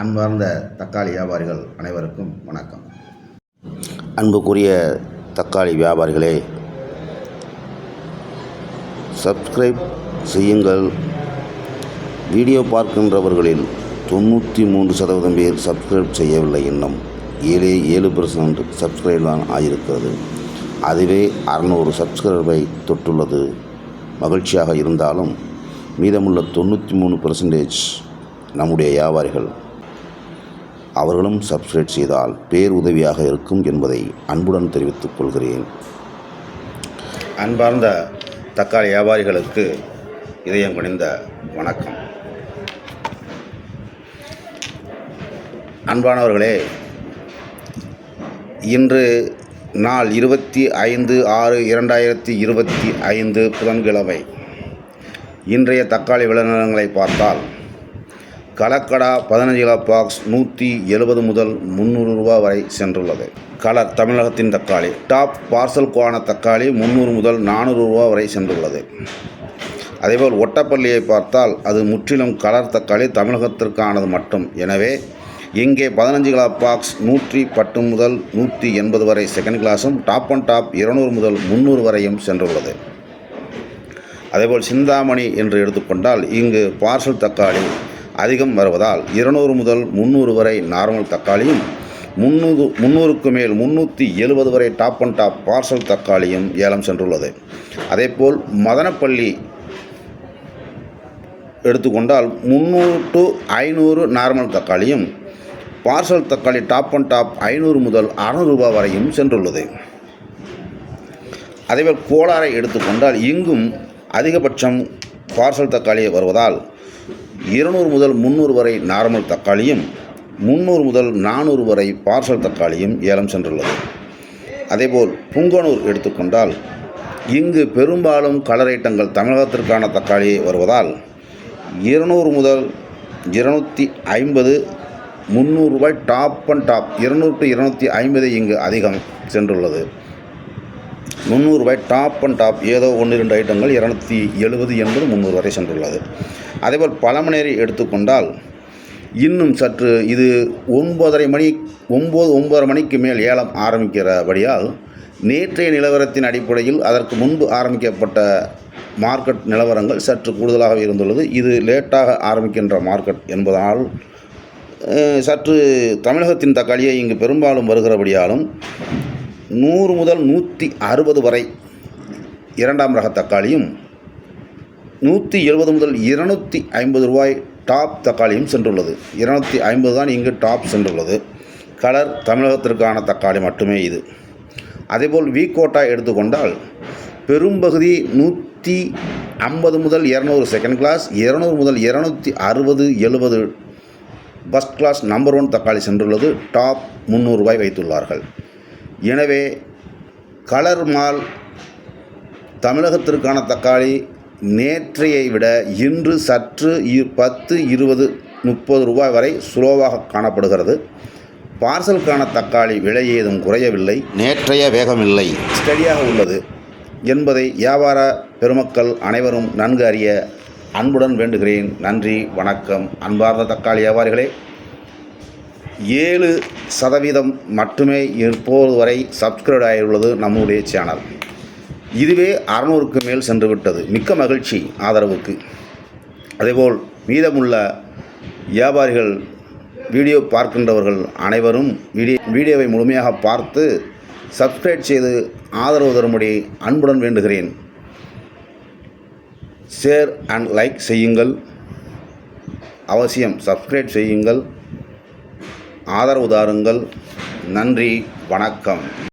அன்பார்ந்த தக்காளி வியாபாரிகள் அனைவருக்கும் வணக்கம். அன்புக்குரிய தக்காளி வியாபாரிகளே சப்ஸ்கிரைப் செய்யுங்கள். வீடியோ பார்க்கின்றவர்களில் தொண்ணூற்றி மூன்று சதவீதம் பேர் சப்ஸ்கிரைப் செய்யவில்லை இன்னும் ஏழே ஏழு பர்சன்ட் சப்ஸ்கிரைப் தான் ஆகியிருக்கிறது அதுவே அறநூறு சப்ஸ்கிரைபை தொட்டுள்ளது. மகிழ்ச்சியாக இருந்தாலும் மீதமுள்ள தொண்ணூற்றி மூணு பர்சன்டேஜ் நம்முடைய வியாபாரிகள். அவர்களும் சப்ஸ்கிரைப் செய்தால் பேர் உதவியாக இருக்கும் என்பதை அன்புடன் தெரிவித்துக் கொள்கிறேன். அன்பார்ந்த தக்காளி வியாபாரிகளுக்கு இதயம் கணிந்த வணக்கம். அன்பானவர்களே இன்று நாள் இருபத்தி ஐந்து ஆறு இரண்டாயிரத்தி இருபத்தி ஐந்து புதன்கிழமை. இன்றைய தக்காளி விளைநிலங்களை பார்த்தால் கலக்கடா பதினஞ்சு கிலோ பாக்ஸ் நூற்றி எழுபது முதல் முந்நூறு ரூபா வரை சென்றுள்ளது. கலர் தமிழகத்தின் தக்காளி. டாப் பார்சல் கோண தக்காளி முந்நூறு முதல் நானூறு ரூபா வரை சென்றுள்ளது. அதேபோல் ஒட்டப்பள்ளியை பார்த்தால் அது முற்றிலும் கலர் தக்காளி தமிழகத்திற்கானது மட்டும். எனவே இங்கே பதினஞ்சு கிலோ பாக்ஸ் நூற்றி பத்து முதல் நூற்றி எண்பது வரை செகண்ட் கிளாஸும் டாப் அண்ட் டாப் இருநூறு முதல் முந்நூறு வரையும் சென்றுள்ளது. அதேபோல் சிந்தாமணி என்று எடுத்துக்கொண்டால் இங்கு பார்சல் தக்காளி அதிகம் வருவதால் இருநூறு முதல் முந்நூறு வரை நார்மல் தக்காளியும் முந்நூறு முந்நூறுக்கு மேல் முந்நூற்றி எழுபது வரை டாப் அண்ட் டாப் பார்சல் தக்காளியும் ஏலம் சென்றுள்ளது. அதேபோல் மதனப்பள்ளி எடுத்துக்கொண்டால் முந்நூறு டு ஐநூறு நார்மல் தக்காளியும் பார்சல் தக்காளி டாப் அண்ட் டாப் ஐநூறு முதல் அறநூறு ரூபாய் வரையும் சென்றுள்ளது. அதேபோல் கோலாரை எடுத்துக்கொண்டால் இங்கும் அதிகபட்சம் பார்சல் தக்காளி வருவதால் இருநூறு முதல் முந்நூறு வரை நார்மல் தக்காளியும் முந்நூறு முதல் நானூறு வரை பார்சல் தக்காளியும் ஏலம் சென்றுள்ளது. அதேபோல் புங்கனூர் எடுத்துக்கொண்டால் இங்கு பெரும்பாலும் கலர் ஐட்டங்கள் தமிழகத்திற்கான தக்காளி வருவதால் இருநூறு முதல் இருநூற்றி ஐம்பது முந்நூறுரூபாய் டாப் அண்ட் டாப் இருநூறு டு இருநூற்றி ஐம்பது இங்கு அதிகம் சென்றுள்ளது. முந்நூறுபாய் டாப் அண்ட் டாப் ஏதோ ஒன்று இரண்டு ஐட்டங்கள் இரநூத்தி எழுபது என்பது முந்நூறு வரை சென்றுள்ளது. அதேபோல் பழமநேரி எடுத்துக்கொண்டால் இன்னும் சற்று இது ஒன்பதரை மணி ஒம்பது ஒன்பதரை மணிக்கு மேல் ஏலம் ஆரம்பிக்கிறபடியால் நேற்றைய நிலவரத்தின் அடிப்படையில் அதற்கு முன்பு ஆரம்பிக்கப்பட்ட மார்க்கெட் நிலவரங்கள் சற்று கூடுதலாக இருந்துள்ளது. இது லேட்டாக ஆரம்பிக்கின்ற மார்க்கெட் என்பதால் சற்று தமிழகத்தின் தக்காளியை இங்கு பெரும்பாலும் வருகிறபடியாலும் நூறு முதல் நூற்றி அறுபது வரை இரண்டாம் ரக தக்காளியும் நூற்றி எழுபது முதல் இருநூற்றி ஐம்பது ரூபாய் டாப் தக்காளியும் சென்றுள்ளது. இருநூற்றி ஐம்பது தான் இங்கு டாப் சென்றுள்ளது. கலர் தமிழகத்திற்கான தக்காளி மட்டுமே இது. அதேபோல் வீக்கோட்டா எடுத்துக்கொண்டால் பெரும்பகுதி நூற்றி ஐம்பது முதல் இரநூறு செகண்ட் கிளாஸ் இருநூறு முதல் இருநூற்றி அறுபது எழுபது ஃபஸ்ட் கிளாஸ் நம்பர் ஒன் தக்காளி சென்றுள்ளது. டாப் முந்நூறுபாய் வைத்துள்ளார்கள். எனவே கலர் மால் தமிழகத்திற்கான தக்காளி நேற்றையை விட இன்று சற்று பத்து இருபது முப்பது ரூபாய் வரை சுலோவாக காணப்படுகிறது. பார்சலுக்கான தக்காளி விலை ஏதும் குறையவில்லை. நேற்றைய வேகமில்லை. ஸ்டடியாக உள்ளது என்பதை வியாபார பெருமக்கள் அனைவரும் நன்கு அறிய அன்புடன் வேண்டுகிறேன். நன்றி வணக்கம். அன்பார்ந்த தக்காளி வியாபாரிகளே. ஏழு சதவீதம் மட்டுமே இப்போது வரை சப்ஸ்கிரைப் ஆகியுள்ளது நம்முடைய சேனல் இதுவே அறநூறுக்கு மேல் சென்று விட்டது மிக்க மகிழ்ச்சி ஆதரவுக்கு. அதேபோல் மீதமுள்ள வியாபாரிகள் வீடியோ பார்க்கின்றவர்கள் அனைவரும் வீடியோ வீடியோவை முழுமையாக பார்த்து சப்ஸ்கிரைப் செய்து ஆதரவு தரும்படி அன்புடன் வேண்டுகிறேன். ஷேர் அண்ட் லைக் செய்யுங்கள். அவசியம் சப்ஸ்கிரைப் செய்யுங்கள். ஆதரவு தாருங்கள். நன்றி வணக்கம்.